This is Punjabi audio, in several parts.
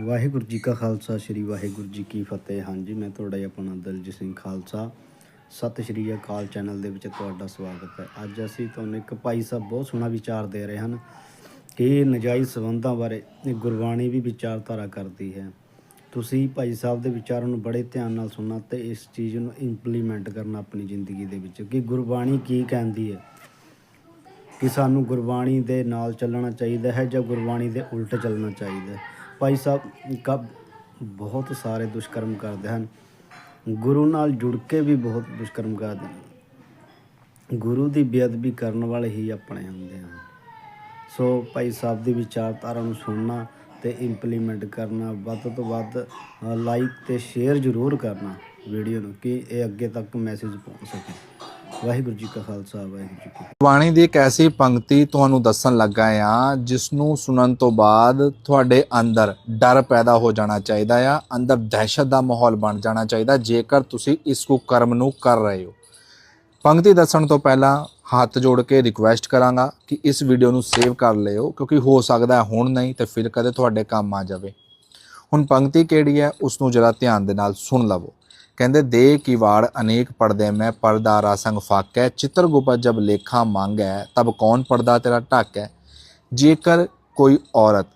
ਵਾਹਿਗੁਰੂ ਜੀ ਕਾ ਖਾਲਸਾ, ਸ੍ਰੀ ਵਾਹਿਗੁਰੂ ਜੀ ਕੀ ਫਤਿਹ। ਹਾਂਜੀ, ਮੈਂ ਤੁਹਾਡਾ ਹੀ ਆਪਣਾ ਦਲਜੀਤ ਸਿੰਘ ਖਾਲਸਾ। ਸਤਿ ਸ਼੍ਰੀ ਅਕਾਲ ਚੈਨਲ ਦੇ ਵਿੱਚ ਤੁਹਾਡਾ ਸਵਾਗਤ ਹੈ। ਅੱਜ ਅਸੀਂ ਤੁਹਾਨੂੰ ਇੱਕ ਭਾਈ ਸਾਹਿਬ ਬਹੁਤ ਸੋਹਣਾ ਵਿਚਾਰ ਦੇ ਰਹੇ ਹਨ ਕਿ ਨਜਾਇਜ਼ ਸੰਬੰਧਾਂ ਬਾਰੇ ਗੁਰਬਾਣੀ ਵੀ ਵਿਚਾਰਧਾਰਾ ਕਰਦੀ ਹੈ। ਤੁਸੀਂ ਭਾਈ ਸਾਹਿਬ ਦੇ ਵਿਚਾਰਾਂ ਨੂੰ ਬੜੇ ਧਿਆਨ ਨਾਲ ਸੁਣਨਾ ਤੇ ਇਸ ਚੀਜ਼ ਨੂੰ ਇੰਪਲੀਮੈਂਟ ਕਰਨਾ ਆਪਣੀ ਜ਼ਿੰਦਗੀ ਦੇ ਵਿੱਚ ਕਿ ਗੁਰਬਾਣੀ ਕੀ ਕਹਿੰਦੀ ਹੈ। ਕਿ ਸਾਨੂੰ ਗੁਰਬਾਣੀ ਦੇ ਨਾਲ ਚੱਲਣਾ ਚਾਹੀਦਾ ਹੈ ਜਾਂ ਗੁਰਬਾਣੀ ਦੇ ਉਲਟ ਚੱਲਣਾ ਚਾਹੀਦਾ ਹੈ। ਭਾਈ ਸਾਹਿਬ ਕਬ ਬਹੁਤ ਸਾਰੇ ਦੁਸ਼ਕਰਮ ਕਰਦੇ ਹਨ। ਗੁਰੂ ਨਾਲ ਜੁੜ ਕੇ ਵੀ ਬਹੁਤ ਦੁਸ਼ਕਰਮ ਕਰਦੇ ਹਨ। ਗੁਰੂ ਦੀ ਬੇਅਦਬੀ ਕਰਨ ਵਾਲੇ ਹੀ ਆਪਣੇ ਹੁੰਦੇ ਹਨ। ਸੋ ਭਾਈ ਸਾਹਿਬ ਦੀ ਵਿਚਾਰਧਾਰਾ ਨੂੰ ਸੁਣਨਾ ਤੇ ਇੰਪਲੀਮੈਂਟ ਕਰਨਾ, ਵੱਧ ਤੋਂ ਵੱਧ ਲਾਈਕ ਤੇ ਸ਼ੇਅਰ ਜ਼ਰੂਰ ਕਰਨਾ ਵੀਡੀਓ ਨੂੰ, ਕਿ ਇਹ ਅੱਗੇ ਤੱਕ ਮੈਸੇਜ ਪਹੁੰਚ ਸਕੇ। ਵਾਹਿਗੁਰੂ ਜੀ ਕਾ ਖਾਲਸਾ, ਵਾਹਿਗੁਰੂ ਜੀ ਕੀ ਬਾਣੀ ਦੀ ਇੱਕ ਐਸੀ ਪੰਕਤੀ ਤੁਹਾਨੂੰ ਦੱਸਣ ਲੱਗਾ ਆ ਜਿਸ ਨੂੰ ਸੁਣਨ ਤੋਂ ਬਾਅਦ ਤੁਹਾਡੇ ਅੰਦਰ ਡਰ ਪੈਦਾ ਹੋ ਜਾਣਾ ਚਾਹੀਦਾ ਆ, ਅੰਦਰ ਦਹਿਸ਼ਤ ਦਾ ਮਾਹੌਲ ਬਣ ਜਾਣਾ ਚਾਹੀਦਾ, ਜੇਕਰ ਤੁਸੀਂ ਇਸ ਕੁਕਰਮ ਨੂੰ ਕਰ ਰਹੇ ਹੋ। ਪੰਕਤੀ ਦੱਸਣ ਤੋਂ ਪਹਿਲਾਂ ਹੱਥ ਜੋੜ ਕੇ ਰਿਕੁਐਸਟ ਕਰਾਂਗਾ ਕਿ ਇਸ ਵੀਡੀਓ ਨੂੰ ਸੇਵ ਕਰ ਲਿਓ, ਕਿਉਂਕਿ ਹੋ ਸਕਦਾ ਹੁਣ ਨਹੀਂ ਤੇ ਫਿਰ ਕਦੇ ਤੁਹਾਡੇ ਕੰਮ ਆ ਜਾਵੇ। ਹੁਣ ਪੰਕਤੀ ਕਿਹੜੀ ਹੈ ਉਸ ਨੂੰ ਜਰਾ ਧਿਆਨ ਦੇ ਨਾਲ ਸੁਣ ਲਵੋ। ਕਹਿੰਦੇ ਦੇ ਕੀਵਾੜ ਅਨੇਕ ਪਰਦੇ ਮੈਂ ਪਰਦਾ ਰਾਸੰਗ ਹੈ ਚਿੱਤਰ ਗੁਪਤ ਜਬ ਲੇਖਾ ਮੰਗ ਹੈ ਤਬ ਕੌਣ ਪਰਦਾ ਤੇਰਾ ਢੱਕ? ਹੈ ਜੇਕਰ ਕੋਈ ਔਰਤ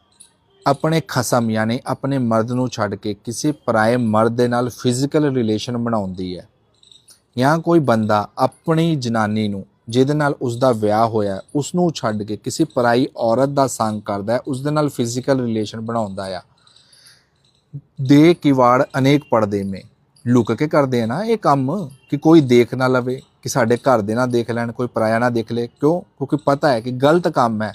ਆਪਣੇ ਖਸਮ ਯਾਨੀ ਆਪਣੇ ਮਰਦ ਨੂੰ ਛੱਡ ਕੇ ਕਿਸੇ ਪਰਾਏ ਮਰਦ ਦੇ ਨਾਲ ਫਿਜ਼ੀਕਲ ਰਿਲੇਸ਼ਨ ਬਣਾਉਂਦੀ ਹੈ ਜਾਂ ਕੋਈ ਬੰਦਾ ਆਪਣੀ ਜਨਾਨੀ ਨੂੰ ਜਿਹਦੇ ਨਾਲ ਉਸ ਦਾ ਵਿਆਹ ਹੋਇਆ ਹੈ, ਉਸ ਨੂੰ ਛੱਡ ਕੇ ਕਿਸੇ ਪਰਾਈ ਔਰਤ ਦਾ ਸੰਗ ਕਰਦਾ ਹੈ ਉਸ ਦੇ ਨਾਲ ਫਿਜ਼ੀਕਲ ਰਿਲੇਸ਼ਨ ਬਣਾਉਂਦਾ ਆ। ਦੇ ਕਿਵਾੜ ਅਨੇਕ ਪਰਦੇ ਮੇ ਲੁਕ ਕੇ ਕਰਦੇ ਆ ਨਾ ਇਹ ਕੰਮ ਕਿ ਕੋਈ ਦੇਖ ਨਾ ਲਵੇ, ਕਿ ਸਾਡੇ ਘਰ ਦੇ ਨਾ ਦੇਖ ਲੈਣ, ਕੋਈ ਪਰਾਇਆ ਨਾ ਦੇਖ ਲੇ। ਕਿਉਂ? ਕਿਉਂਕਿ ਪਤਾ ਹੈ ਕਿ ਗਲਤ ਕੰਮ ਹੈ।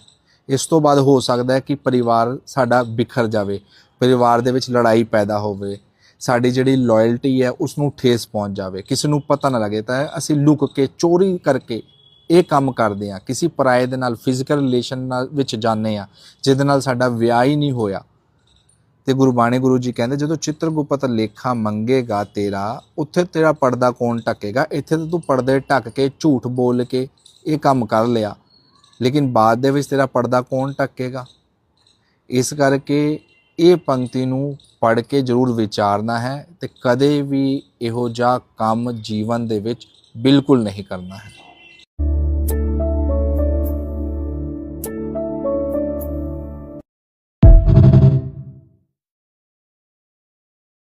ਇਸ ਤੋਂ ਬਾਅਦ ਹੋ ਸਕਦਾ ਹੈ ਕਿ ਪਰਿਵਾਰ ਸਾਡਾ ਬਿਖਰ ਜਾਵੇ, ਪਰਿਵਾਰ ਦੇ ਵਿੱਚ ਲੜਾਈ ਪੈਦਾ ਹੋਵੇ। ਸਾਡੀ ਜਿਹੜੀ ਲਾਇਲਟੀ ਹੈ ਉਸ ਨੂੰ ਠੇਸ ਪਹੁੰਚ ਜਾਵੇ। ਕਿਸੇ ਨੂੰ ਪਤਾ ਨਾ ਲੱਗੇ ਤਾਂ ਅਸੀਂ ਲੁਕ ਕੇ, ਚੋਰੀ ਕਰਕੇ ਇਹ ਕੰਮ ਕਰਦੇ ਆ ਕਿਸੇ ਪਰਾਏ ਦੇ ਨਾਲ ਫਿਜ਼ੀਕਲ ਰਿਲੇਸ਼ਨ ਨਾਲ ਵਿੱਚ ਜਾਂਦੇ ਆ ਜਿਹਦੇ ਨਾਲ ਸਾਡਾ ਵਿਆਹ ਹੀ ਨਹੀਂ ਹੋਇਆ। ਤੇ ਗੁਰਬਾਣੀ ਗੁਰੂ ਜੀ ਕਹਿੰਦੇ, ਜਦੋਂ ਚਿੱਤਰਗੁਪਤ ਲੇਖਾ ਮੰਗੇਗਾ ਤੇਰਾ, ਉੱਥੇ ਤੇਰਾ ਪਰਦਾ ਕੌਣ ਢੱਕੇਗਾ? ਇੱਥੇ ਤਾਂ ਤੂੰ ਪਰਦੇ ਢੱਕ ਕੇ ਝੂਠ ਬੋਲ ਕੇ ਇਹ ਕੰਮ ਕਰ ਲਿਆ। ਲੇਕਿਨ ਬਾਅਦ ਦੇ ਵਿੱਚ ਤੇਰਾ ਪਰਦਾ ਕੌਣ ਢੱਕੇਗਾ? ਇਸ ਕਰਕੇ ਇਹ ਪੰਕਤੀ ਨੂੰ ਪੜ੍ਹ ਕੇ ਜ਼ਰੂਰ ਵਿਚਾਰਨਾ ਹੈ ਤੇ ਕਦੇ ਵੀ ਇਹੋ ਜਿਹਾ ਕੰਮ ਜੀਵਨ ਦੇ ਵਿੱਚ ਬਿਲਕੁਲ ਨਹੀਂ ਕਰਨਾ ਹੈ।